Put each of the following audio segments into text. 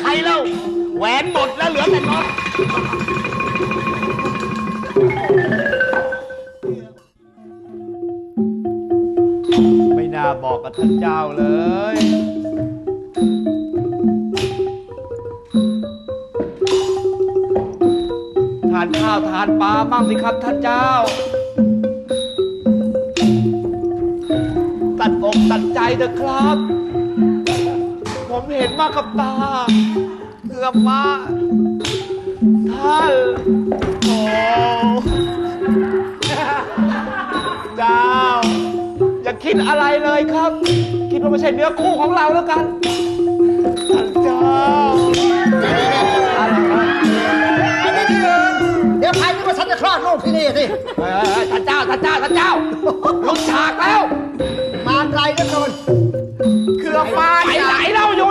ใครเล่าแหวนหมดแล้วเหลือแต่น็อตไม่น่าบอกกับท่านเจ้าเลย ทานข้าวทานปลาบ้างสิครับท่านเจ้า ตัดอกตัดใจเถอะครับ มเห็นมากับตาเกือบมาท่านโอ้เจ้า อย่าคิดอะไรเลยครับ คิดว่าไม่ใช่เนื้อคู่ของเราแล้วกันท่านเจ้าไอ้นี่ที่อื่นเดี๋ยวใครนึกว่าฉันจะคลอดลูกที่นี่สิเฮ้ยท่านเจ้าท่านเจ้าท่านเจ้าลุกฉากแล้ว มาไกลเหลือเกินเกือบมาไปไหนเราอยู่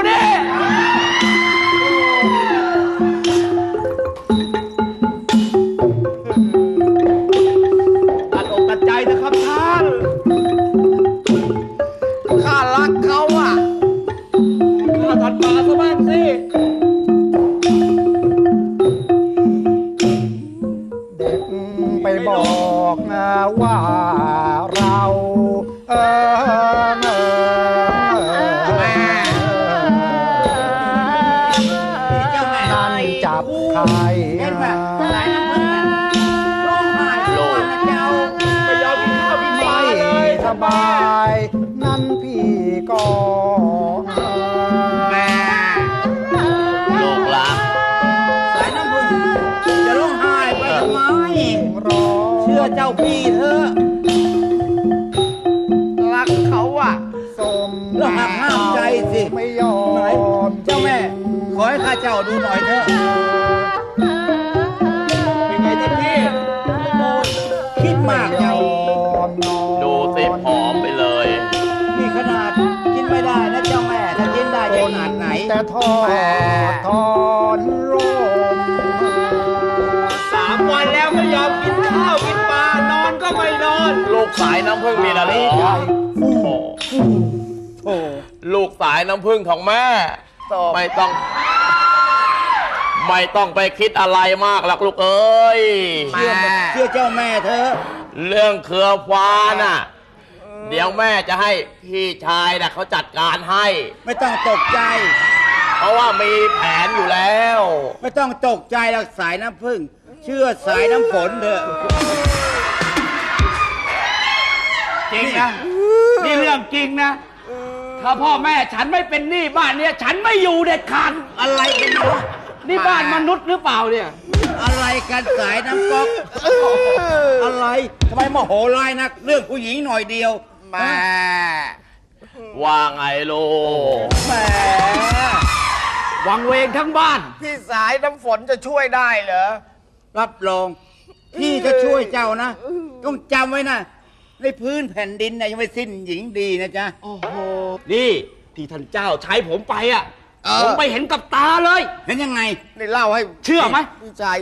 ถัดมาซะบ้างสิเด็กไปบอกนะว่าเราาเจ้าดูหน่อยเถอะเป็นไงท่านพี่โอ้ยคิดมากเจ้าดูสิผอมไปเลย นี่ขนาดกินไม่ได้นะเจ้าแม่ถ้ากินได้จะขนาดไหนแต่ทอดทอนร่มสามวันแล้วไม่ยอมกินข้าวกินปลานอนก็ไม่นอน ลูกสายน้ำพึ่งมีนะเหรอโอ้โหโอ้ลูกสายน้ำพึ่งของแม่ ไม่ต้อง ไม่ต้องไปคิดอะไรมากหรอกลูกเอ้ย เชื่อเชื่อเจ้าแม่เถอะเรื่องเครือฟ้าน่ะ เดี๋ยวแม่จะให้พี่ชายน่ะเขาจัดการให้ ไม่ต้องตกใจ เพราะว่ามีแผนอยู่แล้ว ไม่ต้องตกใจหรอกสายน้ำพึ่งเชื่อสายน้ำฝนเถอะจริงนะนี่เรื่องจริงนะ ถ้าพ่อแม่ฉันไม่เป็นหนี้บ้านเนี้ยฉันไม่อยู่เด็ดขาดอะไรกันวะ นี่บ้านมนุษย์หรือเปล่าเนี่ย อะไรกันสายน้ำก๊อกอะไรทำไมโมโหร้ายนัก เรื่องผู้หญิงหน่อยเดียวแม่ว่าไงลูกแหมวังเวงทั้งบ้าน พี่สายน้ำฝนจะช่วยได้เหรอ รับรอง พี่จะช่วยเจ้านะ ต้องจำไว้นะ ในพื้นแผ่นดินนะยังไม่สิ้นหญิงดีนะจ๊ะ โอ้โห นี่ ที่ท่านเจ้าใช้ผมไปอะ เออ ผมไปเห็นกับตาเลย เห็นยังไงนี่เล่าให้เชื่อไหม พี่ชาย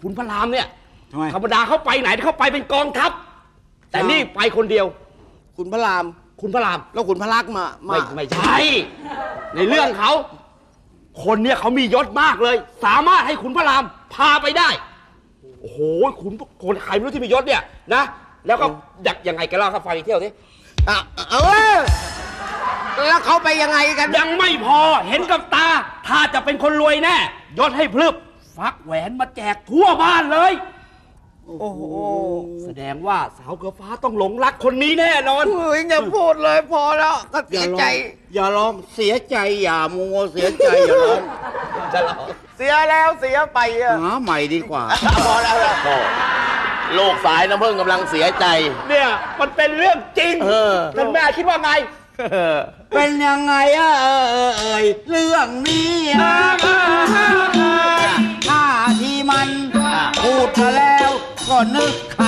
คุณพระรามเนี่ยทำไม ธรรมดาเขาไปไหนเขาไปเป็นกองทัพ แต่นี่ไปคนเดียว คุณพระราม คุณพระราม แล้วคุณพระลักษณ์มามาไม่ไม่ใช่ ในเรื่องเขา คนเนี่ยเขามียศมากเลย สามารถให้ขุนพระรามพาไปได้ โอ้โหขุนคนใครไม่รู้ที่มียศเนี่ยนะ แล้วก็อยากยังไงกันเล่าครับฟังอีกเที่ยวสิ อะเออ แล้วเขาไปยังไงกัน ยังไม่พอเห็นกับตา ถ้าจะเป็นคนรวยแน่ยศให้พลึบฟักแหวนมาแจกทั่วบ้านเลย โอ้โห แสดงว่าสาวเกือฟ้าต้องหลงรักคนนี้แน่นอน เฮ้ยอย่าพูดเลยพอแล้วก็อเสีย่ายร้องใจ อย่าร้องเสียใจอย่ามัวเสียใจอย่าร้องจะหลอกเสียแล้วเสียไปอะหาใหม่ดีกว่าพอแล้วล่ะโอ้ลูกสายน้ำพึ่งกำลังเสียใจ เนี่ย มันเป็นเรื่องจริงเออท่านแม่คิดว่าไง เป็นยังไงเอ่ยเรื่องนี้นะท่าที่มันพูดมาแล้วก็นึกข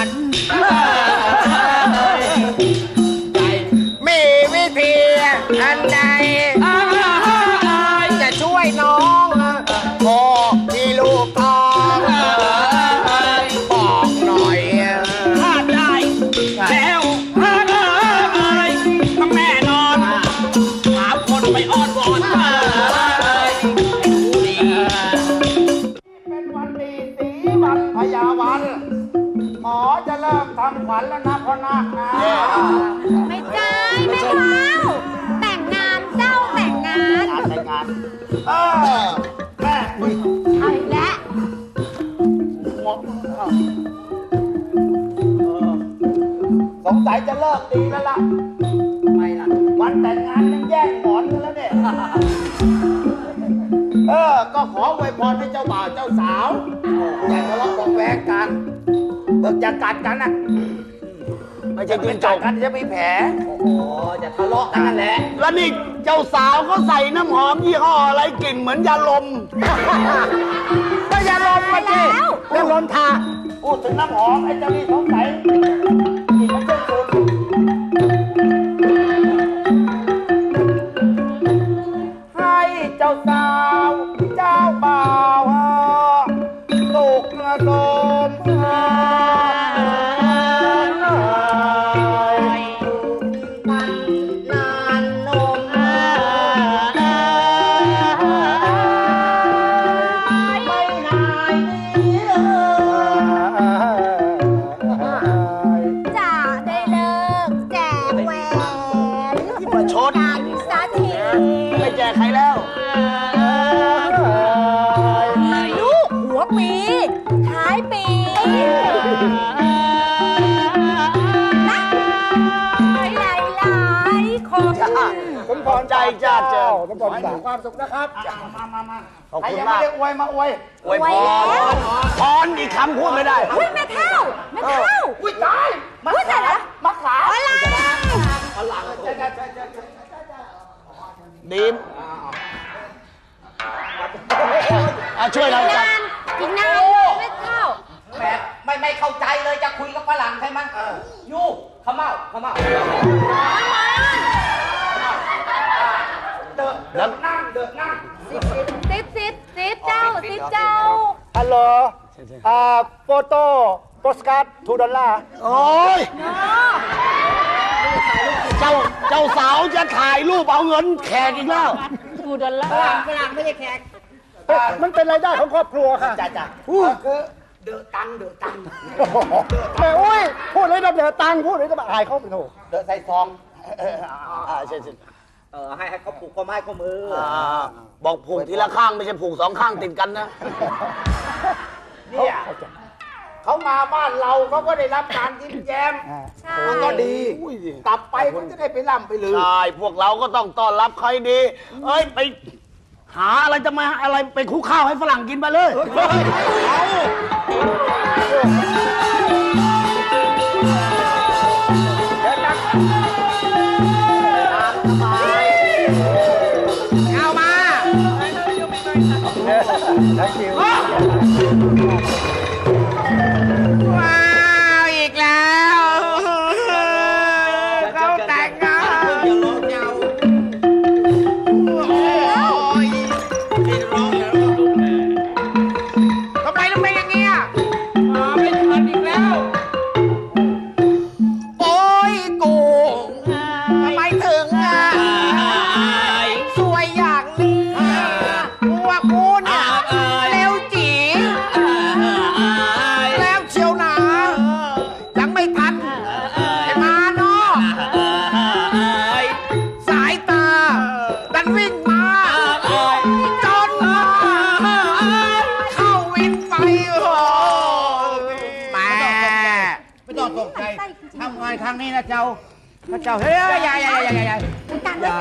ขวัญแล้วนะพ่อนาคนะไม่ใช่แม่เท้าแต่งงานเจ้าแต่งงานแต่งงานเออแม่ใช่และสงสัยจะเลิกดีแล้วล่ะ ทำไมล่ะวันแต่งงานยังแย่งหมอนกันแล้วเนี่ย เออ ก็ขออวยพรให้เจ้าบ่าวเจ้าสาว อย่าทะเลาะเบาะแวงกันเบิกอย่ากัดกันนะไม่ ใช่จิ้งจกัดกกันจะมีแผล โอ้จะทะเลาะกันนั่นแหละ แล้วนี่เจ้าสาวเขาใส่น้ำหอมยี่ห้ออะไรกลิ่นเหมือนยาลม ก็อย่าลมมาสิแล้วเรื่องลมทาพูดถึงน้ำหอมไอ้เจ้านี่สงสัย ปี ท้ายปีนะหลายหลายๆคนสมพรใจจ้าเจิญสมพรมีความสุขนะครับมามามาขอบใครคุณยังมาไม่กได้อวยมาอวยอวยพรพรอีกคำพูดไม่ได้ อุ้ยแม่เท่าแม่เท่า อุ้ยตายมาอุ้ยแต่ละมาขาอะไรดีมอะช่วยเราอีกจับนาน อีกนานแม่เท่าแหมไม่ไม่เข้าใจเลยจะคุยกับฝรั่งใช่ไหมยูขมเมาขมเมาเดินเดินนั่งเดินนั่งซิดซิดซิดเจ้าซิดเจ้าฮัลโหลอ่าโฟโต้โปสการ์ดทูดอลลาร์โอ้ยเจ้าเจ้าสาวจะถ่ายรูปเอาเงินแขกอีกแล้วฝรั่งไม่ใช่แขก มันเป็นรายได้ของครอบครัวค่ะจ้าจ้าคือเดือตังเดือตังแม่อุ้ยพูดเลยนะเดือตังพูดเลยจะมาอายเขาเป็นโหเดินใส่ซองอ่าใช่ใช่เออให้ให้เขาผูกข้อไม้ข้อมืออ่าบอกผูกทีละข้างไม่ใช่ผูกสองข้างติดกันนะเนี่ยเขามาบ้านเราเขาก็ได้รับการยิ้มแย้มใช่มันก็ดีกลับไปเขาจะได้ไปร่ำไปลือใช่พวกเราก็ต้องต้อนรับใครดี เอ้ยไป หาอะไรจะมาอะไรไปคุกข้าวให้ฝรั่งกินไปเลย เอามาว้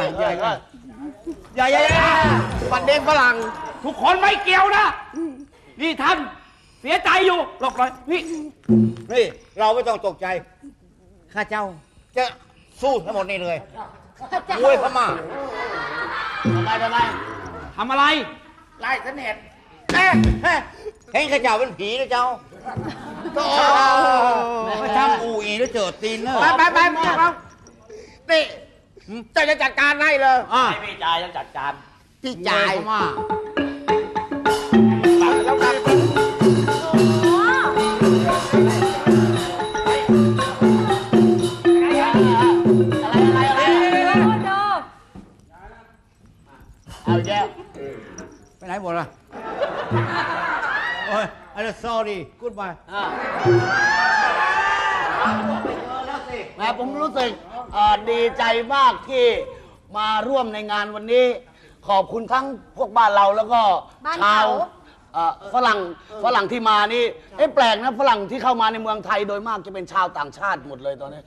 กันเลยสิอย่าอย่าอย่าอย่าปันเด็กฝรั่งทุกคนไม่เกี่ยวนะ นี่ท่านเสียใจอยู่หลบเลยนี่นี่ เราไม่ต้องตกใจ ข้าเจ้า จะสู้ทั้งหมดนี่เลยมวยพม่าทำไมทำไมทำอะไร ไล่เสน็จเอ๊ะเอ๊ะเห็นข้าเจ้าเป็นผีนะเจ้าไม่ทำอูอีแล้วเจอตีนเนอะไปไปไปพวกเรานี่ เจะจะจัดการให้เลยอะให้พี่จ่ายจะจัดการพี่จ่ายมวยพม่าแล้วกันเอาแย่ไปไหนหมดล่ะโอ้ย I'm sorry goodbye อ่าแหม่ผมรู้สึกเอ่อดีใจมากที่มาร่วมในงานวันนี้ ขอบคุณทั้งพวกบ้านเราแล้วก็บ้านชาวเขา เอ่อฝรั่งฝรั่งที่มานี่เอ๊ะแปลกนะฝรั่งที่เข้ามาในเมืองไทยโดยมากจะเป็นชาวต่างชาติหมดเลยตอนนี้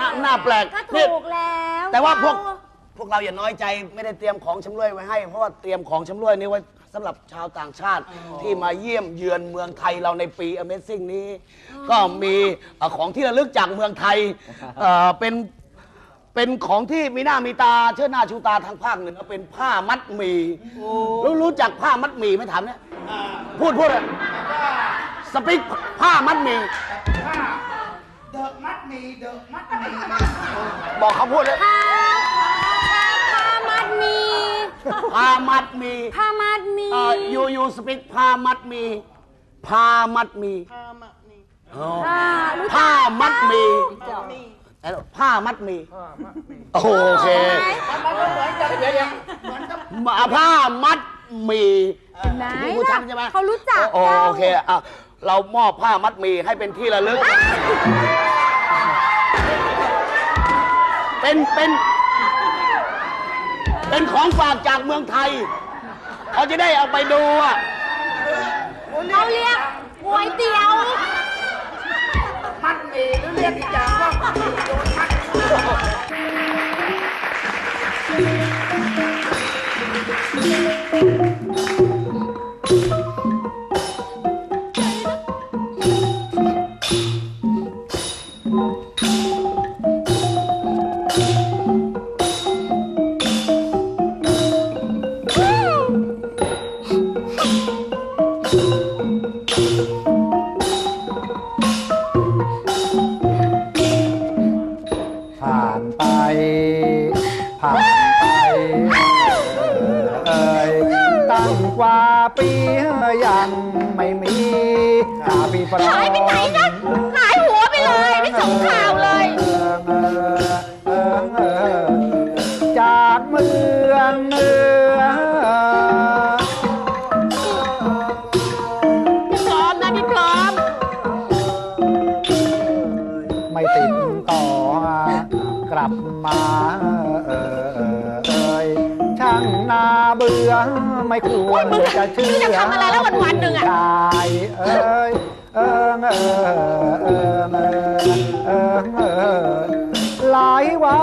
น่าน่าแปลกก็นี่ ถูกแล้วแต่ว่าพวกเข พวกเราอย่าน้อยใจไม่ได้เตรียมของชำร่วยไว้ให้ เพราะว่าเตรียมของชำร่วยนี้ไว้สำหรับชาวต่างชาติ ที่มาเยี่ยมเยือนเมืองไทยเราในปี Amazing นี้ ก็มีเอ่อของที่ระลึกจากเมืองไทยเอ่อเป็นเป็นของที่มีหน้ามีตาเชิดหน้าชูตาทางภาคเหนือเป็นผ้ามัดหมี่รู้รู้จักผ้ามัดหมี่ไหมถามเนี่ยพูดพูดอะสปิกผ้ามัดหมี่เดอะมัดมีเดอะมัดมีบอกเขาพูดเลย ผ้าผ้า มัดหมีผ้ามัดหมี่ผ้ามัดหมีเอ่อยูยูสปิกผ้ามัดหมีผ้ามัดหมีอ๋อผ้ารู้จัก ผ้ามัดหมีจ้ะเอ้ยผ้ามัดหมีโอเคมาผ้ามัดหมีไหนนี่ผู้ชัล่ะนใช่ไหมเขารู้จักโอโอเคอะเรามอบผ้ามัดหมีให้เป็นที่ระลึก เป็นเป็น เป็นของฝากจากเมืองไทย เขาจะได้เอาไปดูอะเขาเรียกก๋วยเตี๋ยวมัดมีหรือเรียกอีกอย่างว่าโดนมัด ไม่ควรจะเชื่อมึงจะทำอะไรแล้ววันๆหนึ่งอะชายเอ้ยเอิงเออเอิงเออเอิงเออหลายว่า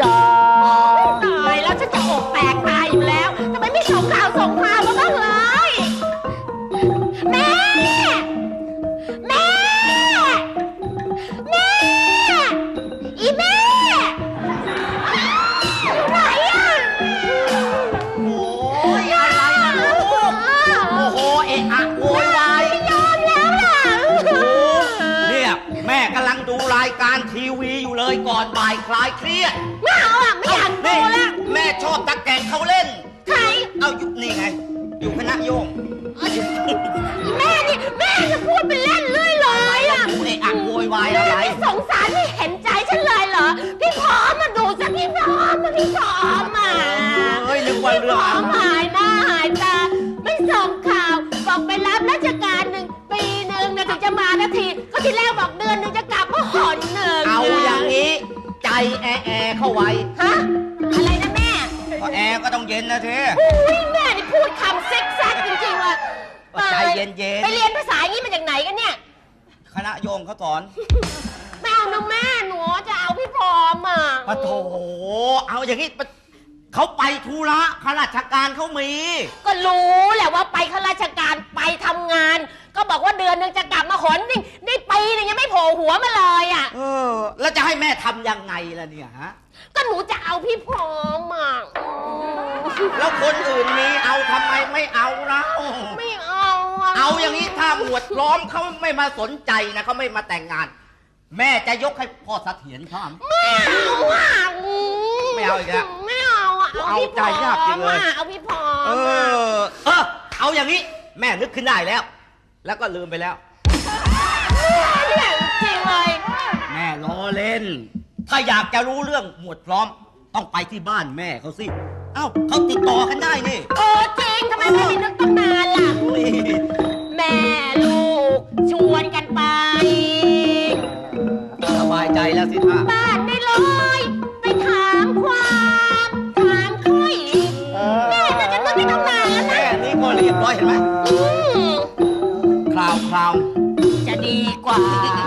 จาตายแล้วฉันจะอกแตกตายอยู่แล้วทำไมไม่ส่งข่าวส่งข่าวมาบ้างเลย อยู่เลยก่อนบ่ายคลายเครียดไม่เอาอะไม่อยากดูนี่แล้ว แม่ชอบตะแกรงเขาเล่น ใคร เอาอยู่นี่ไง อยู่คณะโยงอีแม่นี่แม่จะพูดเป็นเล่นเรื่อยเลยอะดูเอะอะโวยวายอะไรแม่ไม่สงสารไม่เห็นใจฉันเลยเหรอ พี่พร้อมมาดูสิพี่พร้อมมาพี่พร้อมอะเฮ้ยนึกว่าเรื่องพี่พร้อมอะไร แอแอเข้าไว้ฮะ อะไรนะแม่เพราะแอร์ก็ต้องเย็นนะเธอุ้ยแม่นี่พูดคำซิกแซกจริงๆเลยใจเย็นๆ ไปเรียนภาษาอย่างนี้มาจากไหนกันเนี่ย คณะโยงเขาสอนไม่เอานะแม่หนูจะเอาพี่พร้อมอะปะโถเอาอย่างนี้ปะเขาไปธุระข้าราชการเขามี ก็รู้แหละว่าไปข้าราชการไปทำงาน ก็บอกว่าเดือนหนึงจะกลับมาหนนี่ได้ปีหนึงยังไม่โผล่หัวมาเลยอะ เออ แล้วจะให้แม่ทำยังไงล่ะเนี่ยฮะ ก็หนูจะเอาพี่พร้อมอะแล้วคนอื่นมีเอาทำไมไม่เอาเราไม่เอาอะเอาอย่างนี้ถ้าหมวดล้อมเขาไม่มาสนใจนะเขาไม่มาแต่งงาน แม่จะยกให้พ่อเสถียรเขาอะ ไม่เอาอะไม่เอาอีกแล้วไม่เอาอะเอาพี่พร้อเอาใจยากจริงเลยมอะเอาพี่พร้อมเออะ อ เออ เอาอย่างนี้ แม่นึกขึ้นได้แล้ว แล้วก็ลืมไปแล้วจริงเลย แม่ล้อเล่น ถ้าอยากจะรู้เรื่องหมวดพร้อม ต้องไปที่บ้านแม่เขาสิ เอ้าเขาติดต่อกันได้นี่โอ้จริงทำไมไม่มีนึกตั้งนานล่ะแม่ลูก ชวนกันไปสบายใจแล้วสิท่าบ้านไม่ร้อย Ah.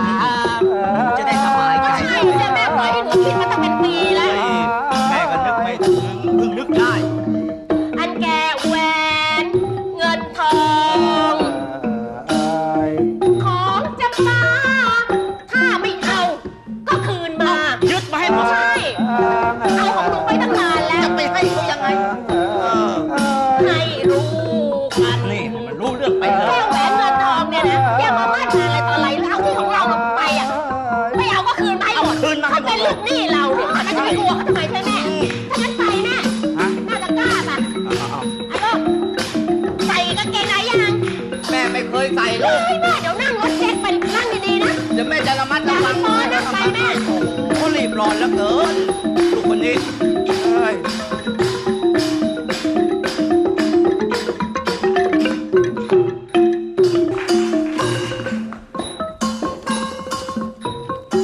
เกินลูกคนนี้เอ้ย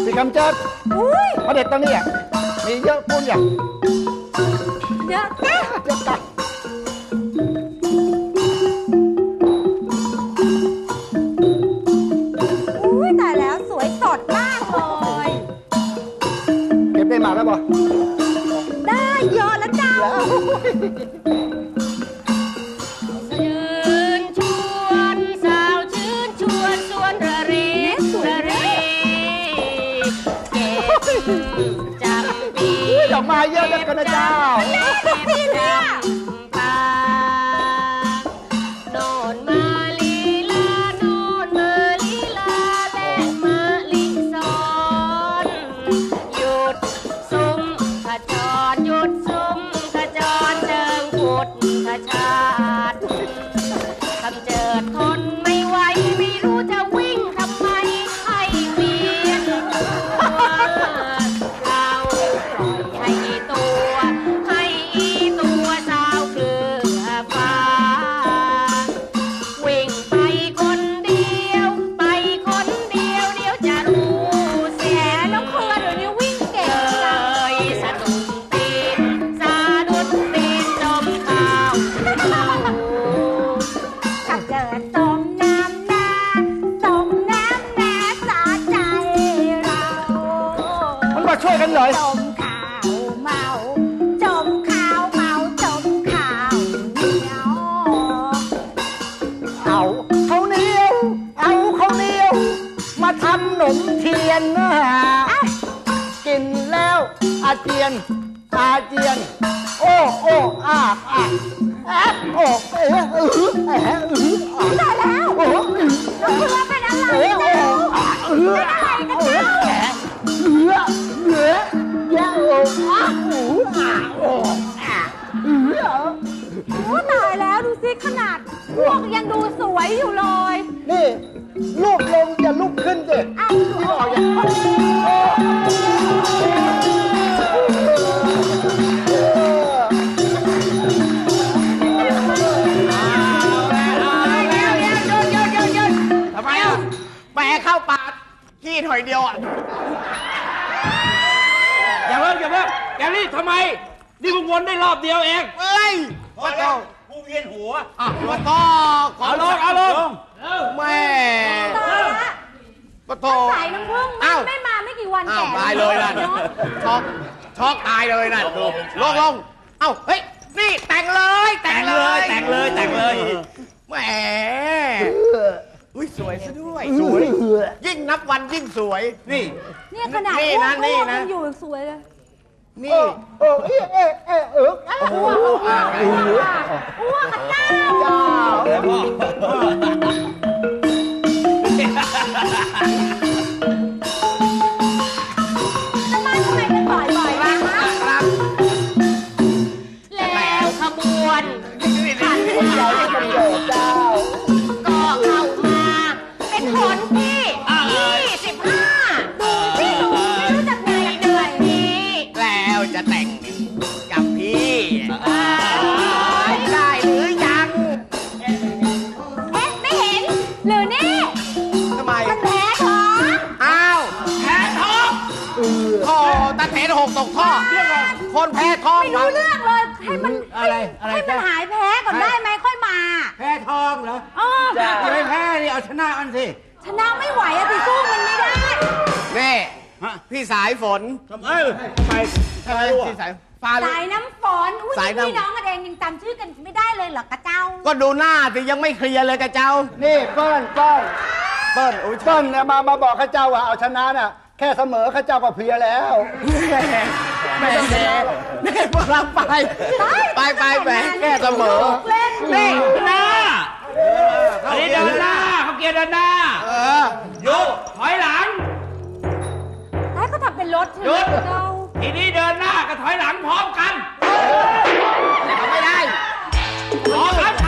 พี่คำเจัดอุ้ยมาเด็ดตอนนี้อะมีเยอะพูนอย่าง เยอะแก เยอะจัด ขนาดพวกยังดูสวยอยู่เลยนี่ลูกลงอย่าลุกขึ้นเด็กอ้าวดูอกอย่างหไปเข้าปากขี้หน่อยเดียวอะอย่าเพิ่งอย่าเพิ่งแกรี่ทำไม นี่มึงวนได้รอบเดียวเอง เฮ้ยพอแล้ว ยนหัวอะปะโตขอลงเอาลงแม่ตาลปะโต สายน้ำผึ้งมัไม่มาไม่กี่วันแก่ตายเลยนั่นะช็อกช็อกตายเลยนั่นลงลงเอ้าเฮ้ยนี่แต่งเลยแต่งเลยแต่งเลยแต่งเลยแหมอุ้ยสวยซะด้วยสวยยิ่งนับวันยิ่งสวยนี่ เนี่ยขนาดนี่อ้วนะนี่นะ ยังอยู่สวยเลย นี่โออเออเออเออเออเอออ้วกอ้วกอ้วกอ้กเจ้าเเดี๋ยวพ่อายน้ำพี่น้องกันเองยังจำชื่อกันไม่ได้เลยเหรอกระเจ้า ก็ดูหน้าสิยังไม่เคลียร์เลยกระเจ้า นี่เปิ้ลเปิ้ลเปิ้ลโอ้ยเปิ้ลเนี่ยมามาบอกข้าเจ้าว่าเอาชนะน่ะแค่เสมอข้าเจ้าก็เพลียแล้วไม่ต้องแพ้นี่พวกเราไป ไปไปแหมแค่เสมอเล่นนี่หน้าอันนี้เดินหน้าเขาเกียร์เดินหน้าเออหยุดถอยหลัง ให้เขาทำเป็นรถใช่ไหหยุมดเจ้า ทีนี้เดินหน้ากับถอยหลังพร้อมกัน ทำไม่ได้ร้องครับ